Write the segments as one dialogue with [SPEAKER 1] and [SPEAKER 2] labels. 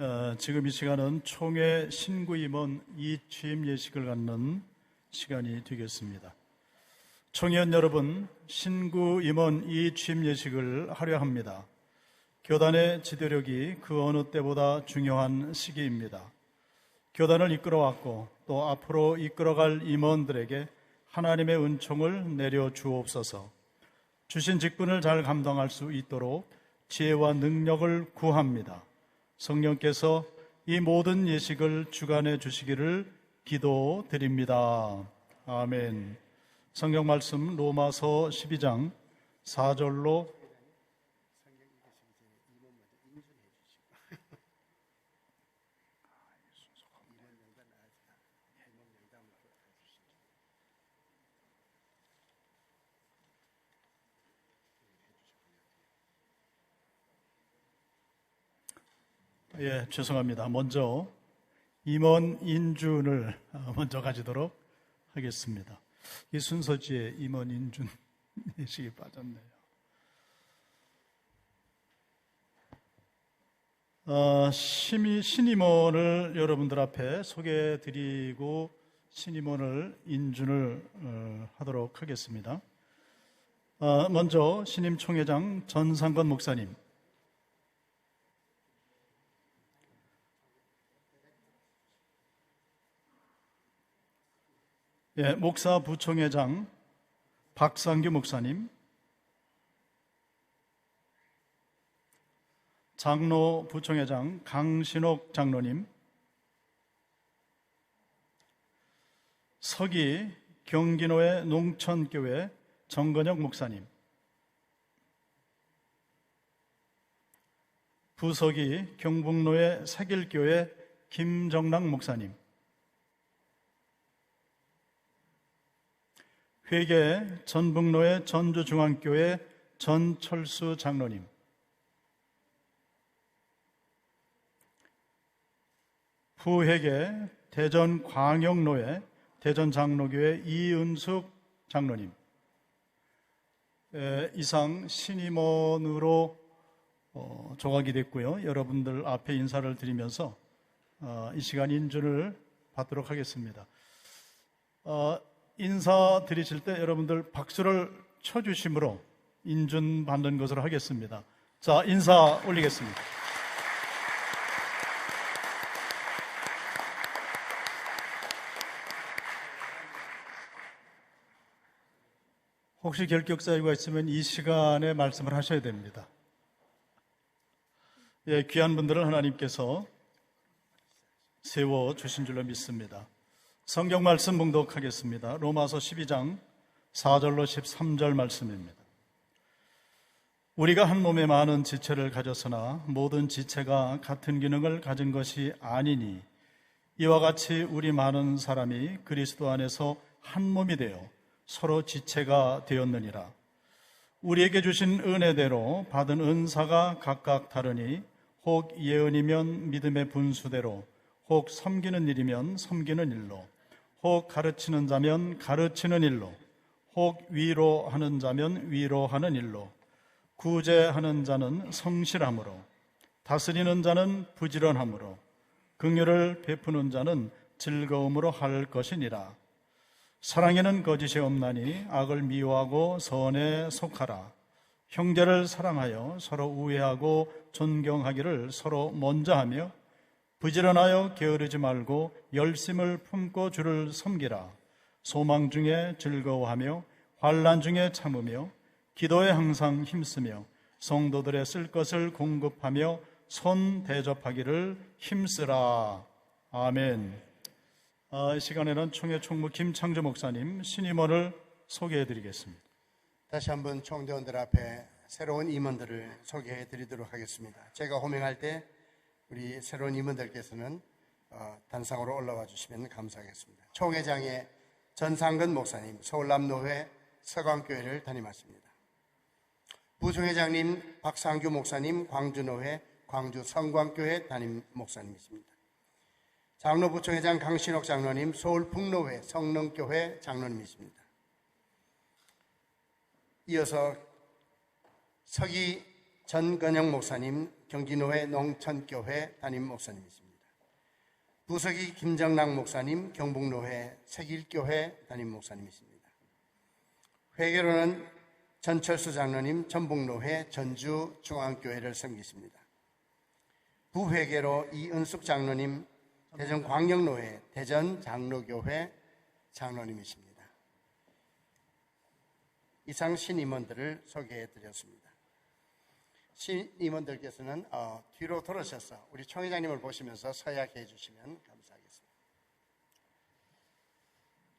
[SPEAKER 1] 어, 지금 이 시간은 총회 신구 임원 이취임 예식을 갖는 시간이 되겠습니다. 총회원 여러분, 신구 임원 이취임 예식을 하려 합니다. 교단의 지도력이 그 어느 때보다 중요한 시기입니다. 교단을 이끌어왔고 또 앞으로 이끌어갈 임원들에게 하나님의 은총을 내려 주옵소서. 주신 직분을 잘 감당할 수 있도록 지혜와 능력을 구합니다. 성령께서 이 모든 예식을 주관해 주시기를 기도드립니다. 아멘. 성경 말씀 로마서 12장 4절로 예, 죄송합니다. 먼저 임원 인준을 어, 먼저 가지도록 하겠습니다. 이 순서지에 임원 인준 예식이 빠졌네요. 어, 심의, 신임원을 여러분들 앞에 소개해 드리고 신임원을 인준을 어, 하도록 하겠습니다. 어, 먼저 신임 총회장 전상건 목사님, 예, 목사 부총회장 박상규 목사님, 장로 부총회장 강신옥 장로님, 서기 경기노회 농천교회 정건혁 목사님, 부서기 경북노회 세길교회 김정랑 목사님, 회계 전북로의 전주중앙교회 전철수 장로님, 부회계 대전광역로회 대전장로교회 이은숙 장로님, 에, 이상 신임원으로 어, 조각이 됐고요. 여러분들 앞에 인사를 드리면서 어, 이 시간 인준을 받도록 하겠습니다. 어, 인사 드리실 때 여러분들 박수를 쳐주심으로 인준 받는 것으로 하겠습니다. 자, 인사 올리겠습니다. 혹시 결격 사유가 있으면 이 시간에 말씀을 하셔야 됩니다. 예, 귀한 분들을 하나님께서 세워 주신 줄로 믿습니다. 성경 말씀 봉독하겠습니다. 로마서 12장 4절로 13절 말씀입니다. 우리가 한 몸에 많은 지체를 가졌으나 모든 지체가 같은 기능을 가진 것이 아니니 이와 같이 우리 많은 사람이 그리스도 안에서 한 몸이 되어 서로 지체가 되었느니라. 우리에게 주신 은혜대로 받은 은사가 각각 다르니 혹 예언이면 믿음의 분수대로 혹 섬기는 일이면 섬기는 일로 혹 가르치는 자면 가르치는 일로 혹 위로하는 자면 위로하는 일로. 구제하는 자는 성실함으로 다스리는 자는 부지런함으로 긍휼을 베푸는 자는 즐거움으로 할 것이니라. 사랑에는 거짓이 없나니 악을 미워하고 선에 속하라. 형제를 사랑하여 서로 우애하고 존경하기를 서로 먼저 하며 부지런하여 게으르지 말고 열심을 품고 주를 섬기라. 소망 중에 즐거워하며 환란 중에 참으며 기도에 항상 힘쓰며 성도들의 쓸 것을 공급하며 손 대접하기를 힘쓰라. 아멘. 아, 이 시간에는 총회 총무 김창조 목사님 신임원을 소개해 드리겠습니다.
[SPEAKER 2] 다시 한번 총대원들 앞에 새로운 임원들을 소개해 드리도록 하겠습니다. 제가 호명할 때 우리 새로운 임원들께서는 어, 단상으로 올라와 주시면 감사하겠습니다. 총회장의 전상근 목사님, 서울남노회 서강교회를 담임하십니다. 부총회장님 박상규 목사님, 광주노회 광주 성광교회 담임 목사님이십니다. 장로부총회장 강신옥 장로님, 서울 북노회 성능교회 장로님이십니다. 이어서 서기 전건영 목사님, 경기노회 농천교회 담임 목사님이십니다. 부석이 김정락 목사님 경북노회 색일교회 담임 목사님이십니다. 회계로는 전철수 장로님 전북노회 전주 중앙교회를 섬기십니다. 부회계로 이은숙 장로님 대전광역노회 대전 장로교회 장로님이십니다. 이상 신임원들을 소개해 드렸습니다. 신임원들께서는 어, 뒤로 돌아서서 우리 총회장님을 보시면서 서약해 주시면 감사하겠습니다.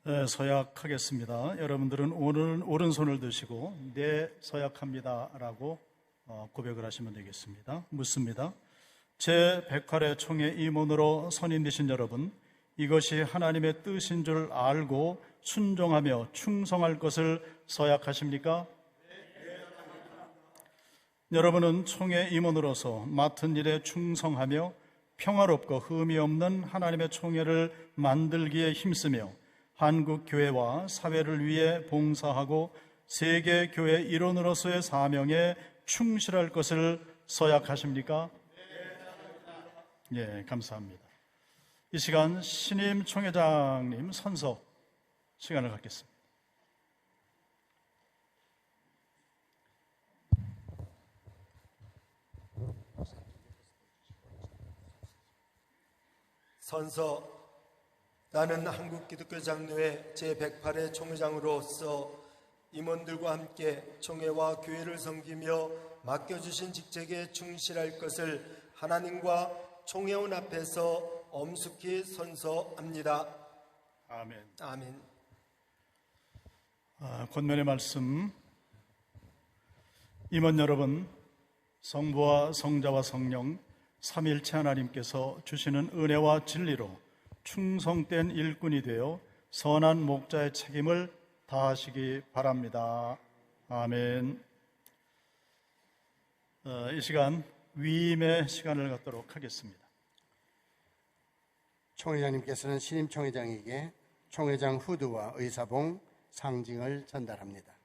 [SPEAKER 1] 네, 서약하겠습니다. 여러분들은 오늘 오른손을 드시고 네 서약합니다라고 어, 고백을 하시면 되겠습니다. 묻습니다. 제 108회 총회 임원으로 선임되신 여러분, 이것이 하나님의 뜻인 줄 알고 순종하며 충성할 것을 서약하십니까? 여러분은 총회 임원으로서 맡은 일에 충성하며 평화롭고 흠이 없는 하나님의 총회를 만들기에 힘쓰며 한국 교회와 사회를 위해 봉사하고 세계 교회 일원으로서의 사명에 충실할 것을 서약하십니까? 예, 감사합니다. 이 시간 신임 총회장님 선서 시간을 갖겠습니다.
[SPEAKER 3] 선서 나는 한국 기독교 장로회 제108회 총회장으로서 임원들과 함께 총회와 교회를 섬기며 맡겨주신 직책에 충실할 것을 하나님과 총회원 앞에서 엄숙히 선서합니다.
[SPEAKER 1] 아멘.
[SPEAKER 3] 아멘.
[SPEAKER 1] 아, 권면의 말씀. 임원 여러분, 성부와 성자와 성령 삼일체 하나님께서 주시는 은혜와 진리로 충성된 일꾼이 되어 선한 목자의 책임을 다하시기 바랍니다. 아멘. 어, 이 시간 위임의 시간을 갖도록 하겠습니다.
[SPEAKER 2] 총회장님께서는 신임 총회장에게 총회장 후드와 의사봉 상징을 전달합니다.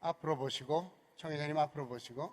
[SPEAKER 2] 앞으로 보시고 총회장님 앞으로 보시고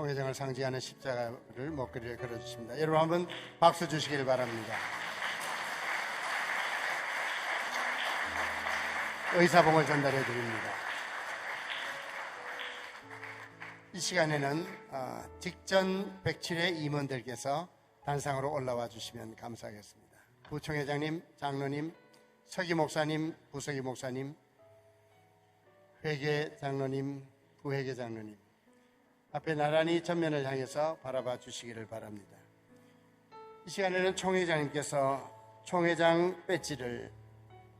[SPEAKER 2] 총회장을 상징하는 십자가를 목걸이에 걸어주십니다. 여러분 한번 박수 주시길 바랍니다. 의사봉을 전달해 드립니다. 이 시간에는 어, 직전 107회 임원들께서 단상으로 올라와 주시면 감사하겠습니다. 부총회장님, 장로님, 서기 목사님, 부서기 목사님, 회계 장로님, 부회계 장로님, 앞에 나란히 전면을 향해서 바라봐 주시기를 바랍니다. 이 시간에는 총회장님께서 총회장 배지를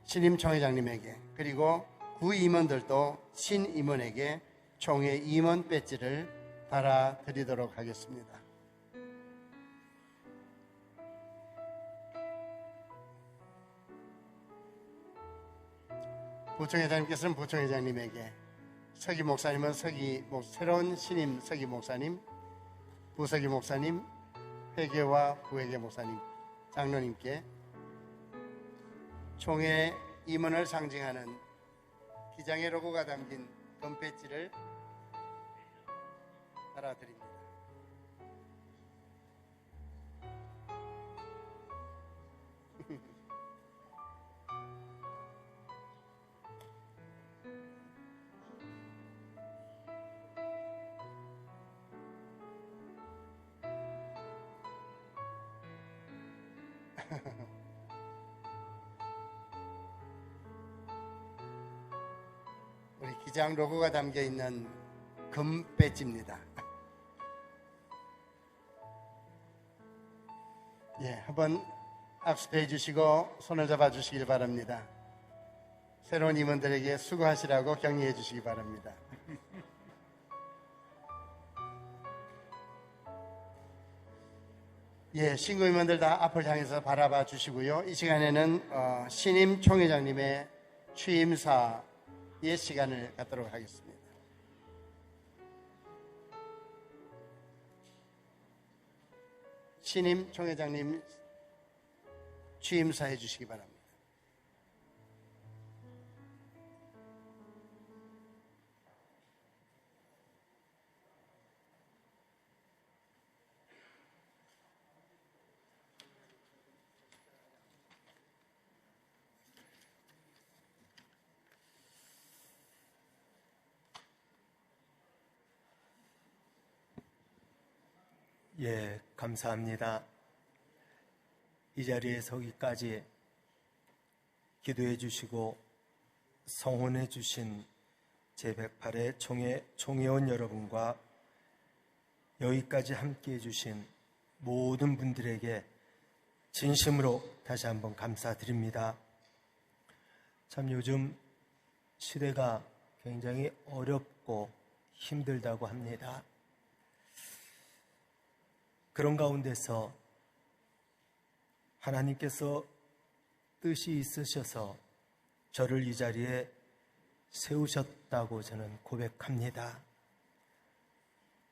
[SPEAKER 2] 신임 총회장님에게 그리고 구 임원들도 신 임원에게 총회 임원 배지를 달아 드리도록 하겠습니다. 부총회장님께서는 부총회장님에게 서기 목사님은 서기 목- 새로운 신임 서기 목사님, 부서기 목사님, 회계와 부회계 목사님, 장로님께 총회 임원을 상징하는 기장의 로고가 담긴 금배지를 달아드립니다. 장 로고가 담겨 있는 금 배지입니다. 예, 한번 악수해 주시고 손을 잡아 주시길 바랍니다. 새로운 임원들에게 수고하시라고 격려해 주시기 바랍니다. 예, 신고 임원들 다 앞을 향해서 바라봐 주시고요. 이 시간에는 어, 신임 총회장님의 취임사 의 시간을 갖도록 하겠습니다. 신임 총회장님 취임사 해 주시기 바랍니다.
[SPEAKER 3] 예, 감사합니다. 이 자리에 서기까지 기도해 주시고 성원해 주신 제108의 총회, 총회원 여러분과 여기까지 함께 해 주신 모든 분들에게 진심으로 다시 한번 감사드립니다. 참 요즘 시대가 굉장히 어렵고 힘들다고 합니다. 그런 가운데서 하나님께서 뜻이 있으셔서 저를 이 자리에 세우셨다고 저는 고백합니다.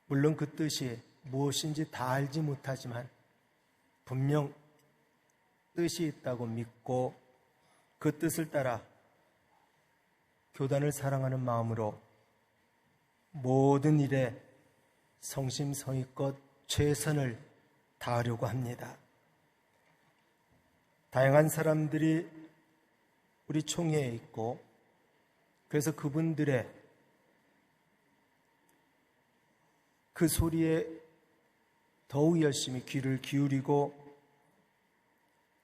[SPEAKER 3] 물론 그 뜻이 무엇인지 다 알지 못하지만 분명 뜻이 있다고 믿고 그 뜻을 따라 교단을 사랑하는 마음으로 모든 일에 성심성의껏 최선을 다하려고 합니다. 다양한 사람들이 우리 총회에 있고 그래서 그분들의 그 소리에 더욱 열심히 귀를 기울이고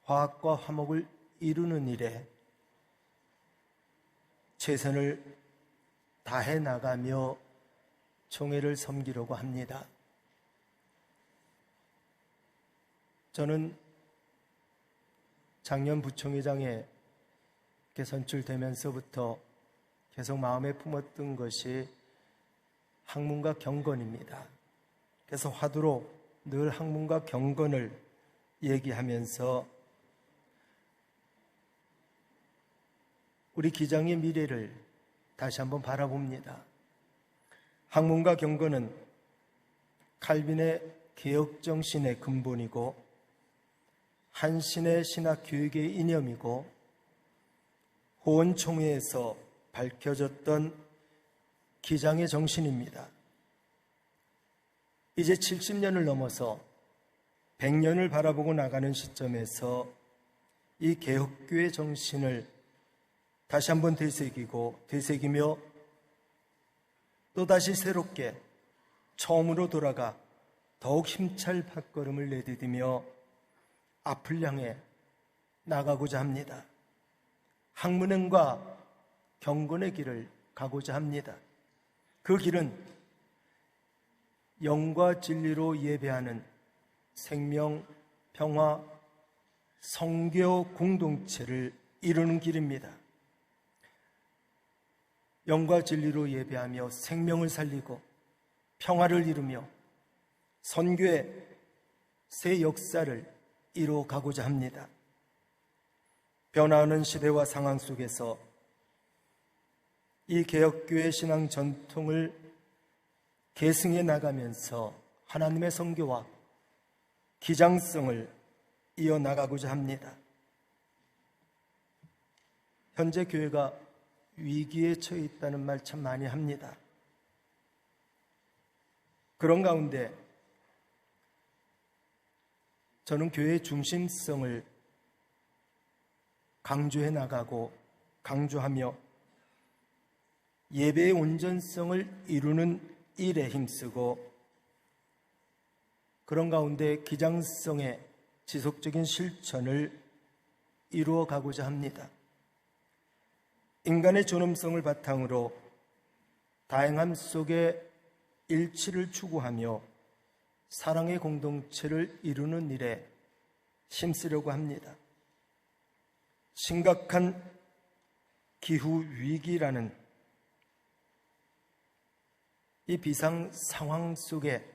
[SPEAKER 3] 화학과 화목을 이루는 일에 최선을 다해 나가며 총회를 섬기려고 합니다. 저는 작년 부총회장에 선출되면서부터 계속 마음에 품었던 것이 학문과 경건입니다. 그래서 화두로 늘 학문과 경건을 얘기하면서 우리 기장의 미래를 다시 한번 바라봅니다. 학문과 경건은 칼빈의 개혁 정신의 근본이고 한신의 신학 교육의 이념이고 호원총회에서 밝혀졌던 기장의 정신입니다. 이제 70년을 넘어서 100년을 바라보고 나가는 시점에서 이 개혁교의 정신을 다시 한번 되새기고 되새기며 또다시 새롭게 처음으로 돌아가 더욱 힘찰 발걸음을 내디디며 앞을 향해 나가고자 합니다. 학문행과 경건의 길을 가고자 합니다. 그 길은 영과 진리로 예배하는 생명, 평화, 성교 공동체를 이루는 길입니다. 영과 진리로 예배하며 생명을 살리고 평화를 이루며 선교의 새 역사를 이루어 가고자 합니다. 변화하는 시대와 상황 속에서 이 개혁교회 신앙 전통을 계승해 나가면서 하나님의 성교와 기장성을 이어나가고자 합니다. 현재 교회가 위기에 처해 있다는 말 참 많이 합니다. 그런 가운데 저는 교회의 중심성을 강조해 나가고 강조하며 예배의 온전성을 이루는 일에 힘쓰고 그런 가운데 기장성의 지속적인 실천을 이루어 가고자 합니다. 인간의 존엄성을 바탕으로 다양함 속에 일치를 추구하며 사랑의 공동체를 이루는 일에 힘쓰려고 합니다. 심각한 기후 위기라는 이 비상 상황 속에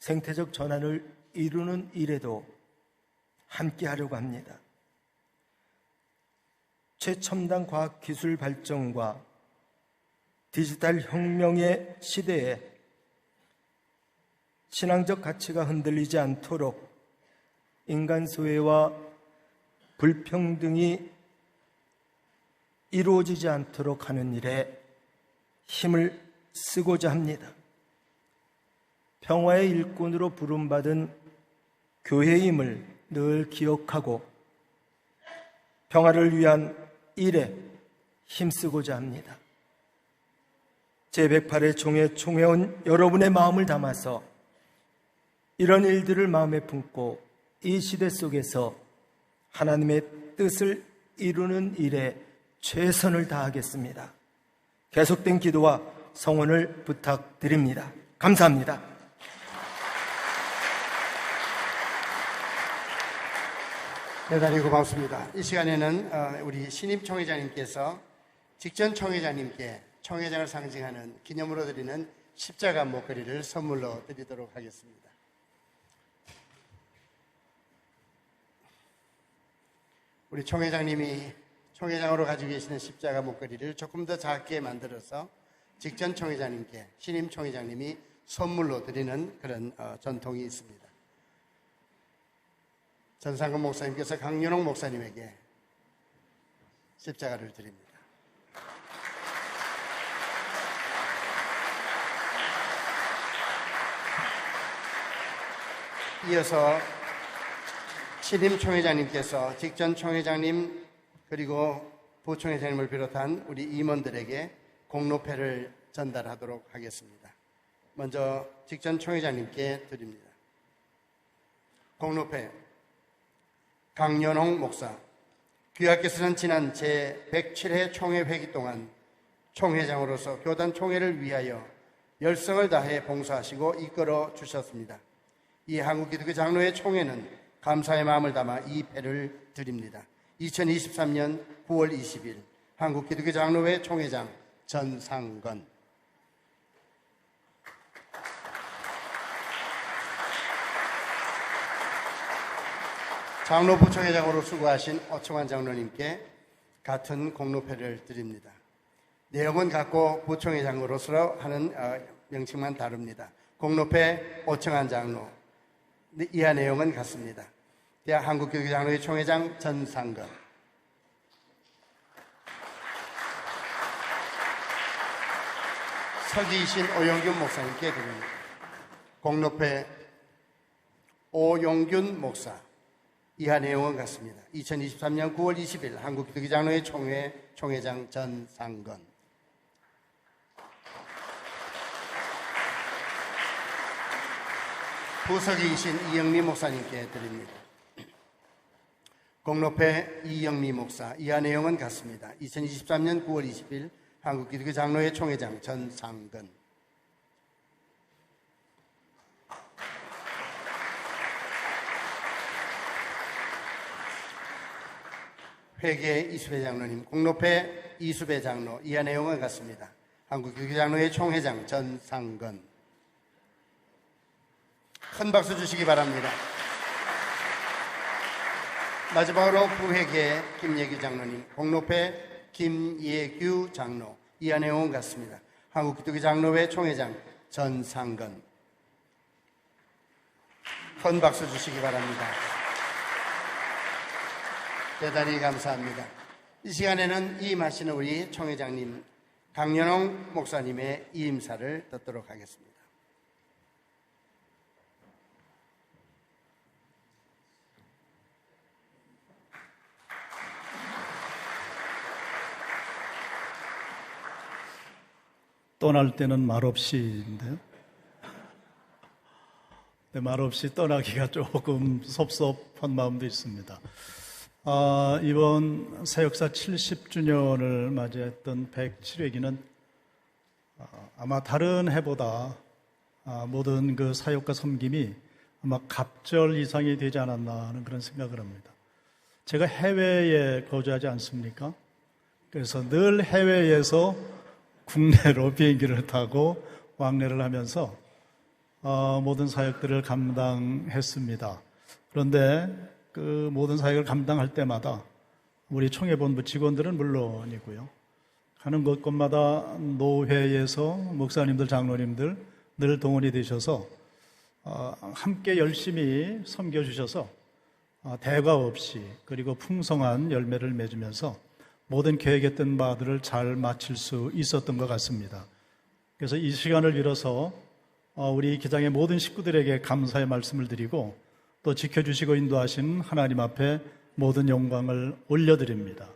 [SPEAKER 3] 생태적 전환을 이루는 일에도 함께 하려고 합니다. 최첨단 과학 기술 발전과 디지털 혁명의 시대에 신앙적 가치가 흔들리지 않도록 인간 소외와 불평등이 이루어지지 않도록 하는 일에 힘을 쓰고자 합니다. 평화의 일꾼으로 부름받은 교회임을 늘 기억하고 평화를 위한 일에 힘쓰고자 합니다. 제108회 총회 총회원 여러분의 마음을 담아서 이런 일들을 마음에 품고 이 시대 속에서 하나님의 뜻을 이루는 일에 최선을 다하겠습니다. 계속된 기도와 성원을 부탁드립니다. 감사합니다.
[SPEAKER 2] 대단히 고맙습니다. 이 시간에는 어, 우리 신임 총회장님께서 직전 총회장님께 총회장을 상징하는 기념으로 드리는 십자가 목걸이를 선물로 드리도록 하겠습니다. 우리 총회장님이 총회장으로 가지고 계시는 십자가 목걸이를 조금 더 작게 만들어서 직전 총회장님께 신임 총회장님이 선물로 드리는 그런 어, 전통이 있습니다. 전상근 목사님께서 강윤홍 목사님에게 십자가를 드립니다. 이어서 신임 총회장님께서 직전 총회장님 그리고 부총회장님을 비롯한 우리 임원들에게 공로패를 전달하도록 하겠습니다. 먼저 직전 총회장님께 드립니다. 공로패 강연홍 목사 귀하께서는 지난 제107회 총회 회기 동안 총회장으로서 교단 총회를 위하여 열성을 다해 봉사하시고 이끌어 주셨습니다. 이 한국기독교 장로회 총회는 감사의 마음을 담아 이 패를 드립니다. 2023년 9월 20일 한국기독교 장로회 총회장 전상건 장로 부총회장으로 수고하신 오청환 장로님께 같은 공로패를 드립니다. 내용은 같고 부총회장으로서 하는 어, 명칭만 다릅니다. 공로패 오청환 장로 네, 이하 내용은 같습니다. 대학 한국교육장로회 총회장 전상건 서기이신 오영균 목사님께 드립니다. 공로패 오용균 목사 이하 내용은 같습니다. 2023년 9월 20일 한국기독교장로회 총회 총회장 전상건 부석이신 이영미 목사님께 드립니다. 공로패 이영미 목사 이하 내용은 같습니다. 2023년 9월 20일 한국기독교 장로회 총회장 전상근 회계 이수배 장로님, 공로패 이수배 장로 이하 내용은 같습니다. 한국교육장로회 총회장 전상건 큰 박수 주시기 바랍니다. 마지막으로 부회계 김예규 장로님, 공로패 김예규 장로 이하 내용은 같습니다. 한국기독교 장로회 총회장 전상건 큰 박수 주시기 바랍니다. 대단히 감사합니다. 이 시간에는 이임하시는 우리 총회장님 강연홍 목사님의 이임사를 듣도록 하겠습니다.
[SPEAKER 1] 떠날 때는 말없이인데요. 네, 말없이 떠나기가 조금 섭섭한 마음도 있습니다. 아, 이번 사역사 70주년을 맞이했던 107회기는 아마 다른 해보다 아, 모든 그 사역과 섬김이 아마 갑절 이상이 되지 않았나 하는 그런 생각을 합니다. 제가 해외에 거주하지 않습니까? 그래서 늘 해외에서 국내로 비행기를 타고 왕래를 하면서 어, 모든 사역들을 감당했습니다. 그런데 그 모든 사역을 감당할 때마다 우리 총회본부 직원들은 물론이고요. 가는 곳곳마다 노회에서 목사님들, 장로님들 늘 동원이 되셔서 어, 함께 열심히 섬겨주셔서 어, 대가 없이 그리고 풍성한 열매를 맺으면서 모든 계획했던 바들을 잘 마칠 수 있었던 것 같습니다. 그래서 이 시간을 빌어서 어, 우리 기장의 모든 식구들에게 감사의 말씀을 드리고 또 지켜주시고 인도하신 하나님 앞에 모든 영광을 올려드립니다.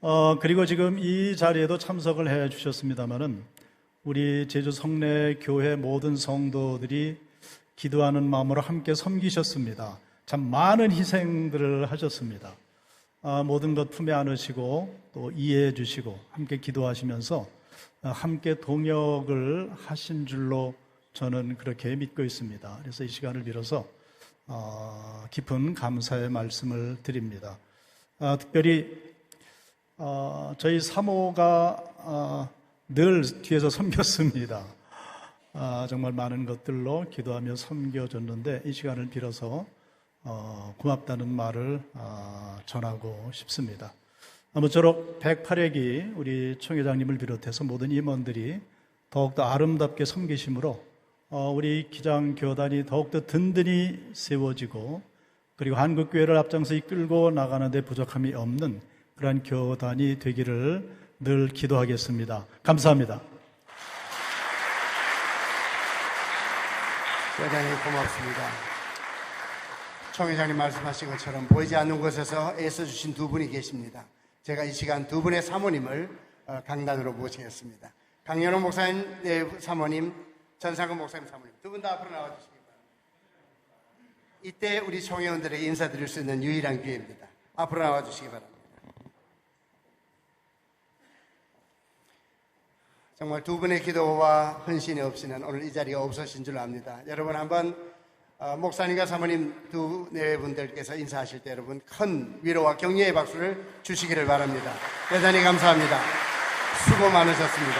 [SPEAKER 1] 어, 그리고 지금 이 자리에도 참석을 해 주셨습니다만은 우리 제주 성내 교회 모든 성도들이 기도하는 마음으로 함께 섬기셨습니다. 참 많은 희생들을 하셨습니다. 아, 모든 것 품에 안으시고 또 이해해 주시고 함께 기도하시면서 아, 함께 동역을 하신 줄로 저는 그렇게 믿고 있습니다. 그래서 이 시간을 빌어서 어, 깊은 감사의 말씀을 드립니다. 아, 특별히 어, 저희 사모가 어, 늘 뒤에서 섬겼습니다. 아, 정말 많은 것들로 기도하며 섬겨줬는데 이 시간을 빌어서 어, 고맙다는 말을 아, 전하고 싶습니다. 아무쪼록 108회기 우리 총회장님을 비롯해서 모든 임원들이 더욱더 아름답게 섬기심으로 어, 우리 기장 교단이 더욱더 든든히 세워지고 그리고 한국 교회를 앞장서 이끌고 나가는데 부족함이 없는 그러한 교단이 되기를 늘 기도하겠습니다. 감사합니다.
[SPEAKER 2] 대단히 고맙습니다. 총회장님 말씀하신 것처럼 보이지 않는 곳에서 애써주신 두 분이 계십니다. 제가 이 시간 두 분의 사모님을 어, 강단으로 모시겠습니다. 강연호 목사님 네, 사모님, 전상근 목사님 사모님 두 분 다 앞으로 나와주시기 바랍니다. 이때 우리 총회원들에게 인사드릴 수 있는 유일한 기회입니다. 앞으로 나와주시기 바랍니다. 정말 두 분의 기도와 헌신이 없이는 오늘 이 자리가 없으신 줄 압니다. 여러분 한번 어, 목사님과 사모님 두 내외분들께서 인사하실 때 여러분 큰 위로와 격려의 박수를 주시기를 바랍니다. 대단히 감사합니다. 수고 많으셨습니다.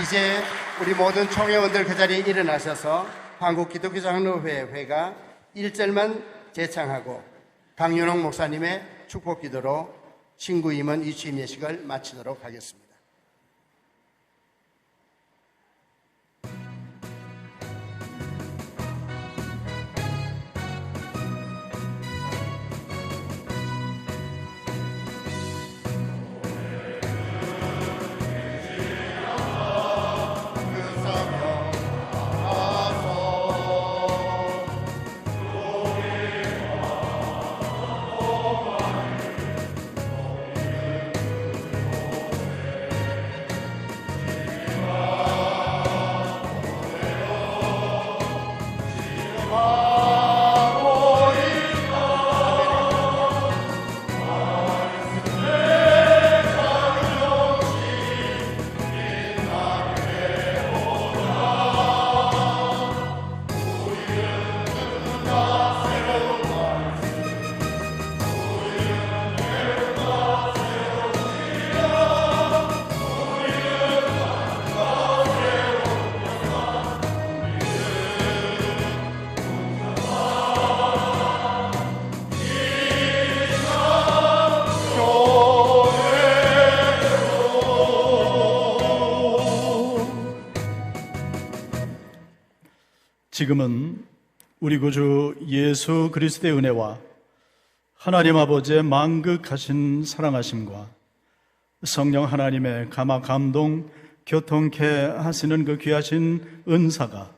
[SPEAKER 2] 이제 우리 모든 총회원들 그 자리에 일어나셔서 한국 기독교 장로회 회가 1절만 제창하고 강윤홍 목사님의 축복 기도로 신구 임원 이취임 예식을 마치도록 하겠습니다.
[SPEAKER 1] 지금은 우리 구주 예수 그리스도의 은혜와 하나님 아버지의 망극하신 사랑하심과 성령 하나님의 감화 감동 교통케 하시는 그 귀하신 은사가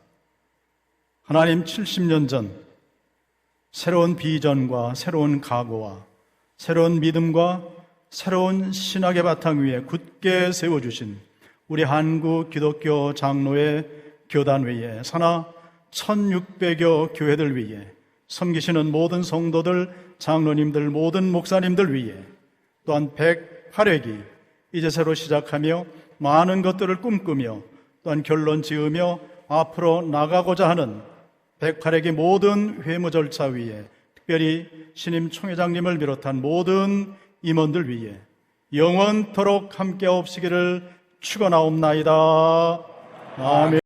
[SPEAKER 1] 하나님 70년 전 새로운 비전과 새로운 각오와 새로운 믿음과 새로운 신학의 바탕 위에 굳게 세워주신 우리 한국 기독교 장로의 교단 위에 산하 1600여 교회들 위에 섬기시는 모든 성도들, 장로님들, 모든 목사님들 위해 또한 108회기 이제 새로 시작하며 많은 것들을 꿈꾸며 또한 결론 지으며 앞으로 나가고자 하는 108회기 모든 회무 절차 위에 특별히 신임 총회장님을 비롯한 모든 임원들 위해 영원토록 함께 없으기를 축원하옵나이다. 아멘.